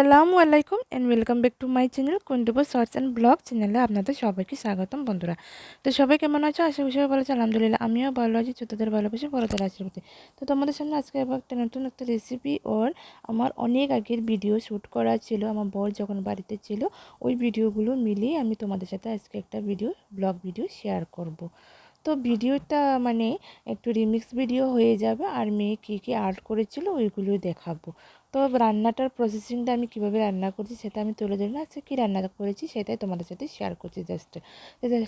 আসসালামু আলাইকুম and welcome back to my channel কুন্ডুবো shorts and blog চ্যানেলে আপনাদের সবাইকে স্বাগতম বন্ধুরা। তো সবাই কেমন আছো? আশা করি সবাই ভালো আছে। আলহামদুলিল্লাহ, আমিও ভালো আছি, ছোটদের ভালোবাসি, বড়দের আশীর্বাদে। তো তোমাদের সামনে আজকে একটা নতুন একটা রেসিপি ওর আমার অনেক আগের ভিডিও শ্যুট করা ছিল, আমার বর যখন বাড়িতে ছিল, ওই ভিডিওগুলো মিলিয়ে আমি তোমাদের সাথে আজকে একটা ভিডিও ব্লগ ভিডিও শেয়ার করব। তো ভিডিওটা মানে একটু রিমিক্স ভিডিও হয়ে যাবে আর মেয়ে কী কী আর্ট করেছিল ওইগুলো দেখাবো। তো রান্নাটার প্রসেসিংটা আমি কীভাবে রান্না করছি সেটা আমি তুলে ধরি না আজকে কী রান্না করেছি সেটাই তোমাদের সাথে শেয়ার করছি জাস্ট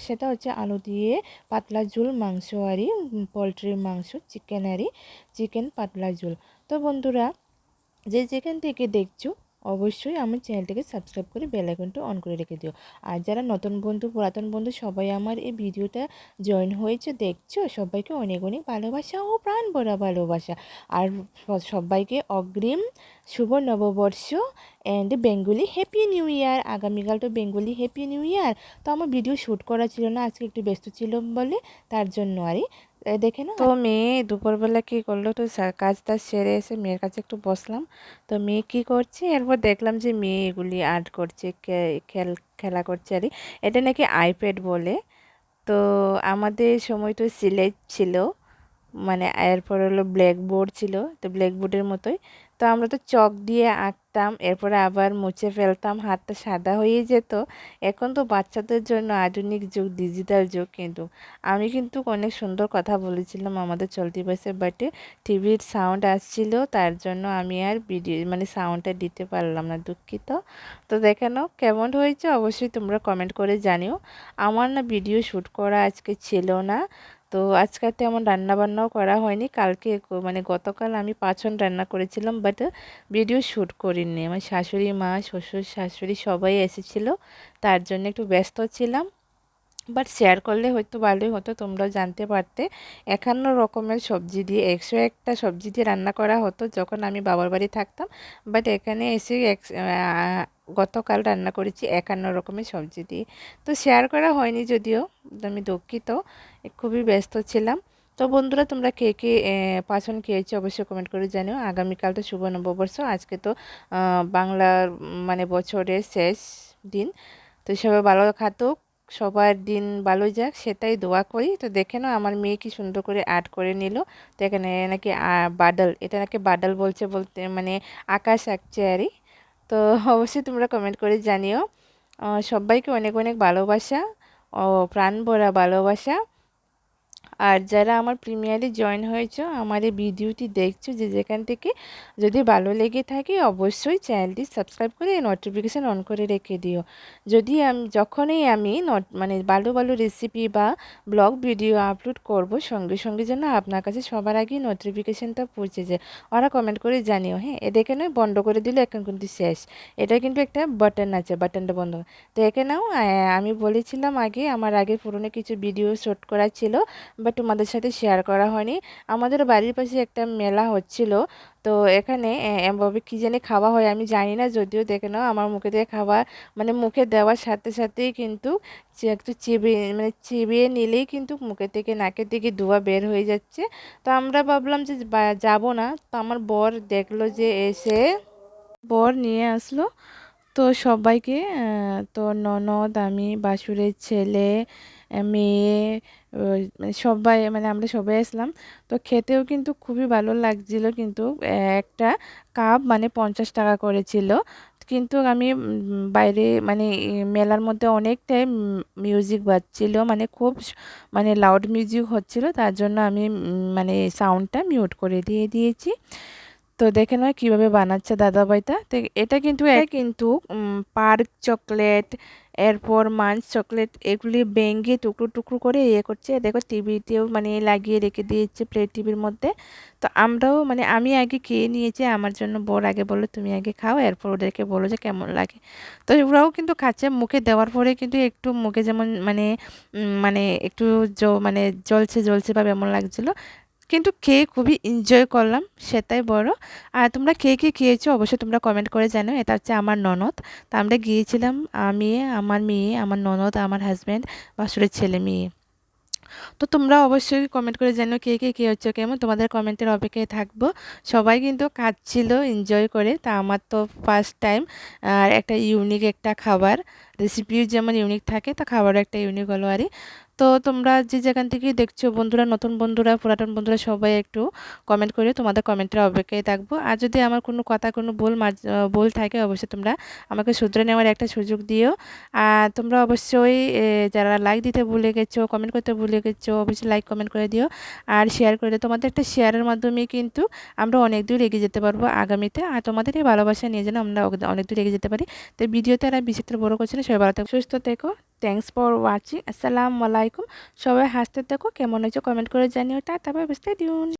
সেটা হচ্ছে আলু দিয়ে পাতলা ঝোল, মাংস আরই পোলট্রির মাংস চিকেন আরই চিকেন পাতলা ঝোল। তো বন্ধুরা, যে যেখান থেকে দেখছ অবশ্যই আমার চ্যানেলটাকে সাবস্ক্রাইব করে বেল আইকনটা অন করে রেখে দিও। আর যারা নতুন বন্ধু, পুরাতন বন্ধু সবাই আমার এই ভিডিওটা জয়েন হয়েছে, দেখছ, সবাইকে অনেক অনেক ভালোবাসা ও প্রাণ ভরা ভালোবাসা। আর সবাইকে অগ্রিম শুভ নববর্ষ and Bengali happy new year আগামীকাল তো বেঙ্গলি হ্যাপি নিউ ইয়ার তো আমার ভিডিও শ্যুট করা ছিল না, আজকে একটু ব্যস্ত ছিল বলে, তার জন্য আরই দেখে না তো মেয়ে দুপুরবেলা কি করল? তো কাজ তাজ সেরে এসে মেয়ের কাছে একটু বসলাম। তো মেয়ে কি করছে? এরপর দেখলাম যে মেয়ে এগুলি আর্ট করছে খেল, খেলা করছে আর এটা নাকি আইপ্যাড বলে। তো আমাদের সময় তো সিলেট ছিল। মানে এরপর হলো ব্ল্যাকবোর্ড ছিল। তো ব্ল্যাকবোর্ডের মতোই। তো আমরা তো চক দিয়ে আঁকতাম, এরপরে আবার মুছে ফেলতাম, হাতটা সাদা হয়ে যেত। এখন তো বাচ্চাদের জন্য আধুনিক যুগ ডিজিটাল যুগ কিন্তু। আমি কিন্তু অনেক সুন্দর কথা বলেছিলাম আমাদের চলতি বয়সে বাটে টিভির সাউন্ড আসছিল, তার জন্য আমি আর ভিডিও মানে সাউন্ডটা দিতে পারলাম না, দুঃখিত। তো দেখে নাও, কেমন হয়েছে? অবশ্যই তোমরা কমেন্ট করে জানিও। আমার না ভিডিও শ্যুট করা আজকে ছিল না। তো আজকে তেমন রান্নাবান্নাও করা হয়নি। কালকে মানে গতকাল আমি পাঁচন রান্না করেছিলাম বাট ভিডিও শ্যুট করিনি। আমার শাশুড়ি মা, শ্বশুর শাশুড়ি সবাই এসেছিল, তার জন্য একটু ব্যস্ত ছিলাম। বাট শেয়ার করলে হয়তো ভালোই হতো, তোমরাও জানতে পারতে। একান্ন রকমের সবজি দিয়ে, একশো একটা সবজি দিয়ে রান্না করা হতো যখন আমি বাবার বাড়ি থাকতাম। বাট এখানে এসে গতকাল রান্না করেছি একান্ন রকমের সবজি দিয়ে। তো শেয়ার করা হয়নি যদিও আমি দুঃখিত খুবই ব্যস্ত ছিলাম। তো বন্ধুরা, তোমরা কে কে পাচন খেয়েছো অবশ্যই কমেন্ট করে জানিও। আগামীকাল তো শুভ নববর্ষ, আজকে তো বাংলার মানে বছরের শেষ দিন। তো সবাই ভালো খাতুক সবার দিন ভালো যাক, সেটাই দোয়া করি। তো দেখে নাও আমার মেয়ে কি সুন্দর করে আর্ট করে নিল। তো এখানে নাকি বাদল, এটা নাকি বাদল বলছে বলতে মানে আকাশ আঁকছে আরই তো অবশ্যই তোমরা কমেন্ট করে জানিও। সবাইকে অনেক অনেক ভালোবাসা ও প্রাণ ভরা ভালোবাসা। আর যারা আমার প্রিমিয়ারে জয়েন হয়েছ আমার এই ভিডিওটি দেখছ, যে যেখান থেকে যদি ভালো লেগে থাকে, অবশ্যই চ্যানেলটি সাবস্ক্রাইব করে নোটিফিকেশান অন করে রেখে দিও। যদি আমি, যখনই আমি নট মানে ভালো ভালো রেসিপি বা ব্লগ ভিডিও আপলোড করব, সঙ্গে সঙ্গে যেন আপনার কাছে সবার আগে নোটিফিকেশানটা পৌঁছে যায়। ওরা কমেন্ট করে জানিও হ্যাঁ এ দেখে নয় বন্ধ করে দিলে, এখন কিন্তু শেষ। এটা কিন্তু একটা বাটন আছে বাটনটা বন্ধ। তো এখানেও আমি বলেছিলাম আগে, আমার আগে পুরনো কিছু ভিডিও শ্যুট করা ছিল বা তোমাদের সাথে শেয়ার করা হয়নি। আমাদের বাড়ির পাশে একটা মেলা হচ্ছিল। তো এখানে এমভাবে কী জানি খাওয়া হয় আমি জানি না, যদিও দেখে নাও আমার মুখে দিয়ে খাওয়া মানে মুখে দেওয়ার সাথে সাথেই কিন্তু একটু চিবিয়ে মানে চিবিয়ে নিলেই কিন্তু মুখে থেকে, নাকের দিকে ধোয়া বের হয়ে যাচ্ছে। তো আমরা ভাবলাম যে যাব না। তো আমার বর দেখল যে এসে বর নিয়ে আসলো। তো সবাইকে তো ননদ, আমি, বাসুরের ছেলে মেয়ে মানে সবাই মানে আমরা সবাই আসলাম। তো খেতেও কিন্তু খুবই ভালো লাগছিল কিন্তু একটা কাপ মানে পঞ্চাশ টাকা করেছিল কিন্তু আমি বাইরে মানে মেলার মধ্যে অনেকটাই মিউজিক বাজছিল মানে খুব মানে লাউড মিউজিক হচ্ছিল তার জন্য আমি মানে সাউন্ডটা মিউট করে দিয়ে দিয়েছি। তো দেখে নয় কীভাবে বানাচ্ছে দাদাভাইটা। তো এটা কিন্তু কিন্তু পার্ক চকলেট এরপর মাঞ্চ চকলেট এগুলি ভেঙে টুকরো টুকরো করে ইয়ে করছে। দেখো টিভিতেও মানে লাগিয়ে রেখে দিয়েছে প্লেট টিভির মধ্যে। তো আমরাও মানে আমি আগে খেয়ে নিয়েছি, আমার জন্য বর আগে বলল, তুমি আগে খাও। এরপর ওদেরকে বলো যে কেমন লাগে। তো ওরাও কিন্তু খাচ্ছে, মুখে দেওয়ার পরে কিন্তু একটু মুখে যেমন মানে মানে একটু মানে জ্বলছে জ্বলছে বা এমন লাগছিল। কিন্তু খেয়ে খুবই এনজয় করলাম, সেটাই বড়। আর তোমরা কে কে খেয়েছো অবশ্যই তোমরা কমেন্ট করে জানো এটা হচ্ছে আমার ননদ। তা আমরা গিয়েছিলাম, আমি, আমার মেয়ে, আমার ননদ, আমার হাজব্যান্ড বাসুরের ছেলে মেয়ে। তো তোমরা অবশ্যই কমেন্ট করে জানো কে কে কে হচ্ছে কেমন? তোমাদের কমেন্টের অপেক্ষায় থাকব। সবাই কিন্তু খাচ্ছিল এনজয় করে। তা আমার তো ফার্স্ট টাইম আর একটা ইউনিক একটা খাবার। রেসিপিও যেমন ইউনিক থাকে, তা খাবারও একটা ইউনিক হলো আরই। তো তোমরা যে যেখান থেকে দেখছ বন্ধুরা, নতুন বন্ধুরা, পুরাতন বন্ধুরা, সবাই একটু কমেন্ট করে তোমাদের কমেন্টের অপেক্ষায় থাকব। আর যদি আমার কোনো কথা, কোনো ভুল ভুল থাকে, অবশ্যই তোমরা আমাকে শুধরে নেওয়ার একটা সুযোগ দিও। আর তোমরা অবশ্যই যারা লাইক দিতে ভুলে গেছো কমেন্ট করতে ভুলে গেছো, অবশ্যই লাইক কমেন্ট করে দিও। আর শেয়ার করে দিও। তোমাদের একটা শেয়ারের মাধ্যমে কিন্তু আমরা অনেক দূর এগিয়ে যেতে পারব আগামীতে। আর তোমাদের এই ভালোবাসা নিয়ে যেন আমরা অনেক দূর এগিয়ে যেতে পারি। তো ভিডিওতে আর বিচিত্র বড় করছি না। সবাই ভালো থাকো, সুস্থ থেকো। থ্যাংকস ফর ওয়াচিং আসসালামু আলাইকুম সবাই হাসতে থাকো, কেমন হয়েছে কমেন্ট করে জানিও। টা তারপর বুঝতে দিন